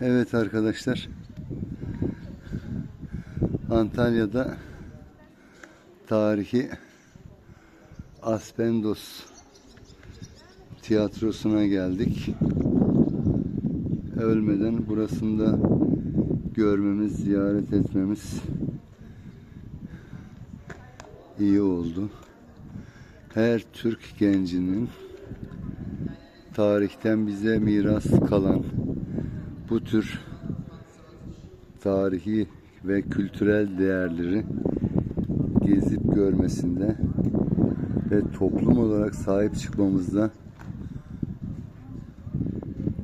Evet arkadaşlar. Antalya'da tarihi Aspendos tiyatrosuna geldik. Ölmeden burasında görmemiz, ziyaret etmemiz iyi oldu. Her Türk gencinin tarihten bize miras kalan bu tür tarihi ve kültürel değerleri gezip görmesinde ve toplum olarak sahip çıkmamızda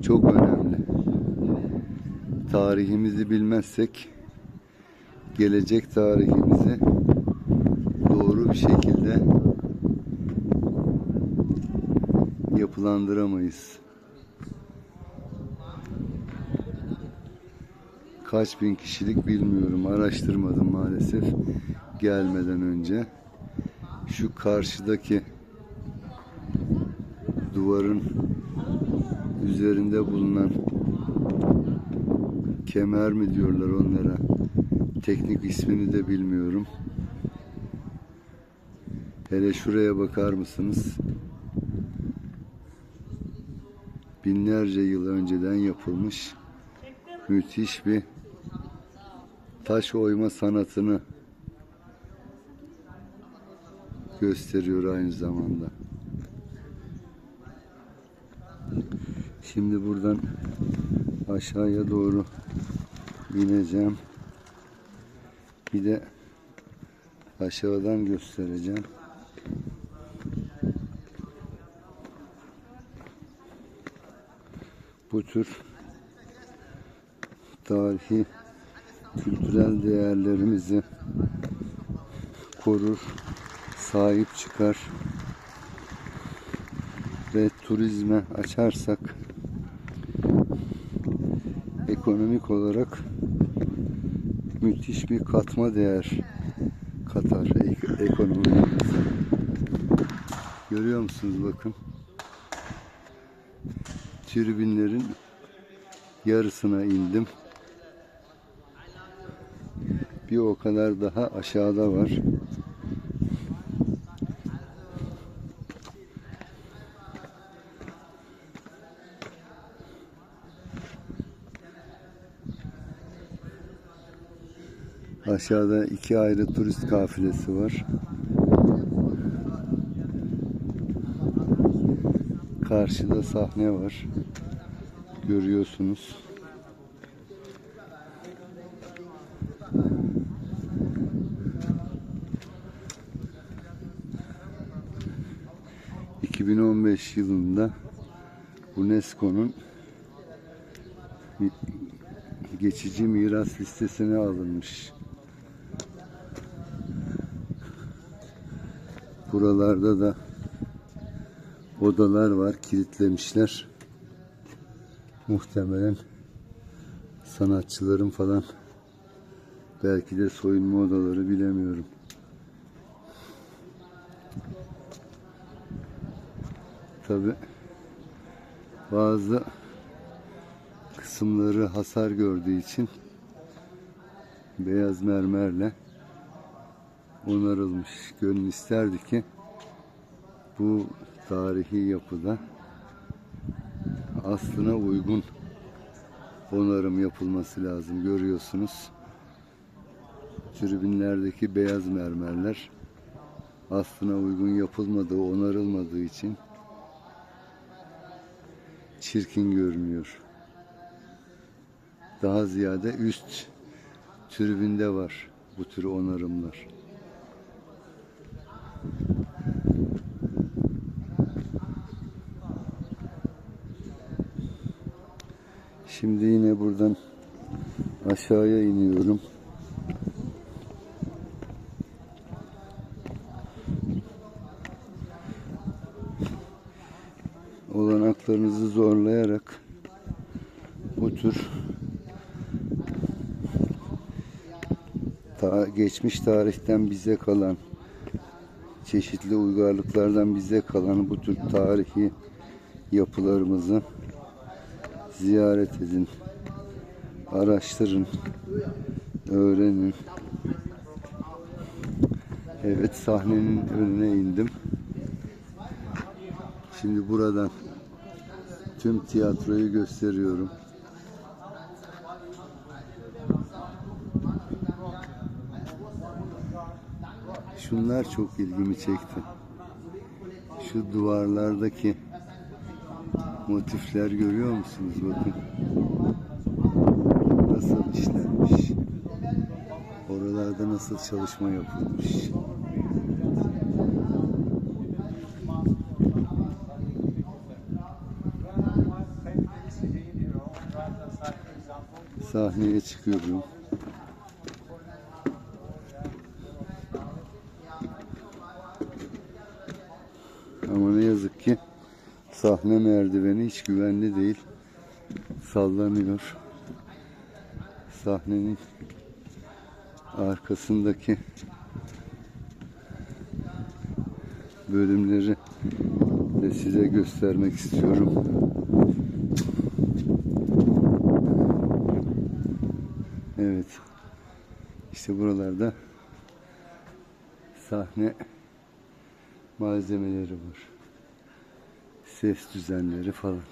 çok önemli. Tarihimizi bilmezsek gelecek tarihimizi doğru bir şekilde yapılandıramayız. Kaç bin kişilik bilmiyorum. Araştırmadım maalesef gelmeden önce. Şu karşıdaki duvarın üzerinde bulunan kemer mi diyorlar onlara. Teknik ismini de bilmiyorum. Hele şuraya bakar mısınız? Binlerce yıl önceden yapılmış müthiş bir taş oyma sanatını gösteriyor aynı zamanda. Şimdi buradan aşağıya doğru ineceğim. Bir de aşağıdan göstereceğim. Bu tür tarihi kültürel değerlerimizi korur, sahip çıkar ve turizme açarsak ekonomik olarak müthiş bir katma değer katar ek-. Görüyor musunuz bakın. Tribünlerin yarısına indim. Bir o kadar daha aşağıda var. Aşağıda iki ayrı turist kafilesi var. Karşıda sahne var. Görüyorsunuz. ...2015 yılında... ...UNESCO'nun... ...geçici miras listesine alınmış. Buralarda da... ...odalar var, kilitlemişler. Muhtemelen... ...sanatçıların falan... ...belki de soyunma odaları bilemiyorum. Tabi bazı kısımları hasar gördüğü için beyaz mermerle onarılmış. Gönül isterdi ki bu tarihi yapıda aslına uygun onarım yapılması lazım. Görüyorsunuz. Tribünlerdeki beyaz mermerler aslına uygun yapılmadığı, onarılmadığı için çirkin görünüyor. Daha ziyade üst tribünde var bu tür onarımlar. Şimdi yine buradan aşağıya iniyorum. Olanaklarınızı zorlayarak bu tür ta geçmiş tarihten bize kalan çeşitli uygarlıklardan bize kalan bu tür tarihi yapılarımızı ziyaret edin. Araştırın. Öğrenin. Evet sahnenin önüne indim. Şimdi buradan tüm tiyatroyu gösteriyorum. Şunlar çok ilgimi çekti. Şu duvarlardaki motifler görüyor musunuz? Bakın. Nasıl işlenmiş. Oralarda nasıl çalışma yapılmış. Sahneye çıkıyorum. Ama ne yazık ki sahne merdiveni hiç güvenli değil. Sallanıyor. Sahnenin arkasındaki bölümleri de size göstermek istiyorum. Evet. İşte buralarda sahne malzemeleri var. Ses düzenleri falan.